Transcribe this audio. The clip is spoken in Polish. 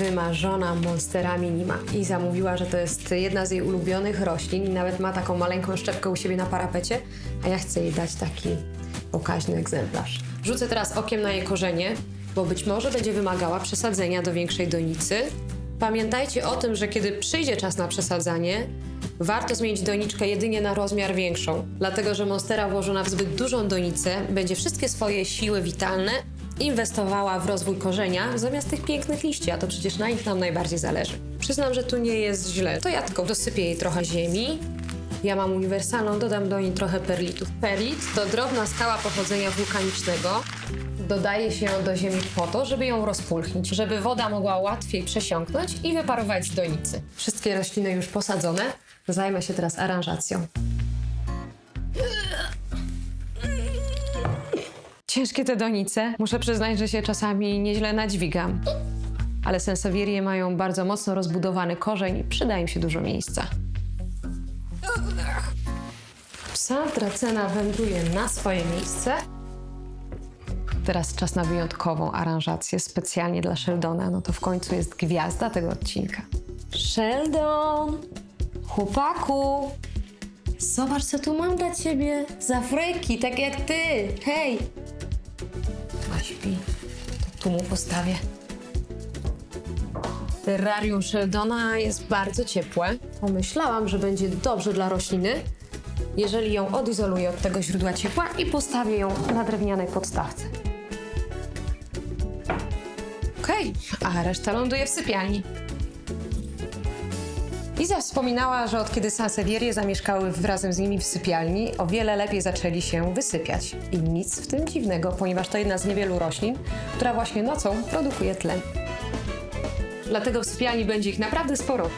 wymarzona Monstera Minima i zamówiła, że to jest jedna z jej ulubionych roślin i nawet ma taką maleńką szczepkę u siebie na parapecie, a ja chcę jej dać taki pokaźny egzemplarz. Rzucę teraz okiem na jej korzenie, bo być może będzie wymagała przesadzenia do większej donicy. Pamiętajcie o tym, że kiedy przyjdzie czas na przesadzanie, warto zmienić doniczkę jedynie na rozmiar większą, dlatego że Monstera włożona w zbyt dużą donicę będzie wszystkie swoje siły witalne inwestowała w rozwój korzenia zamiast tych pięknych liści, a to przecież na nich nam najbardziej zależy. Przyznam, że tu nie jest źle. To ja tylko dosypię jej trochę ziemi. Ja mam uniwersalną, dodam do niej trochę perlitów. Perlit to drobna skała pochodzenia wulkanicznego. Dodaje się ją do ziemi po to, żeby ją rozpulchnić, żeby woda mogła łatwiej przesiąknąć i wyparować z donicy. Wszystkie rośliny już posadzone. Zajmę się teraz aranżacją. Ciężkie te donice. Muszę przyznać, że się czasami nieźle nadźwigam. Ale sensawierie mają bardzo mocno rozbudowany korzeń i przyda im się dużo miejsca. Psa tracena wędruje na swoje miejsce. Teraz czas na wyjątkową aranżację specjalnie dla Sheldona. No to w końcu jest gwiazda tego odcinka. Sheldon! Chłopaku! Zobacz, co tu mam dla ciebie. Z Afryki, tak jak ty. Hej! Tu mu postawię. Terrarium Sheldona jest bardzo ciepłe. Pomyślałam, że będzie dobrze dla rośliny, jeżeli ją odizoluję od tego źródła ciepła i postawię ją na drewnianej podstawce. Okej, a reszta ląduje w sypialni. Iza wspominała, że od kiedy Sansevierie zamieszkały razem z nimi w sypialni, o wiele lepiej zaczęli się wysypiać. I nic w tym dziwnego, ponieważ to jedna z niewielu roślin, która właśnie nocą produkuje tlen. Dlatego w sypialni będzie ich naprawdę sporo.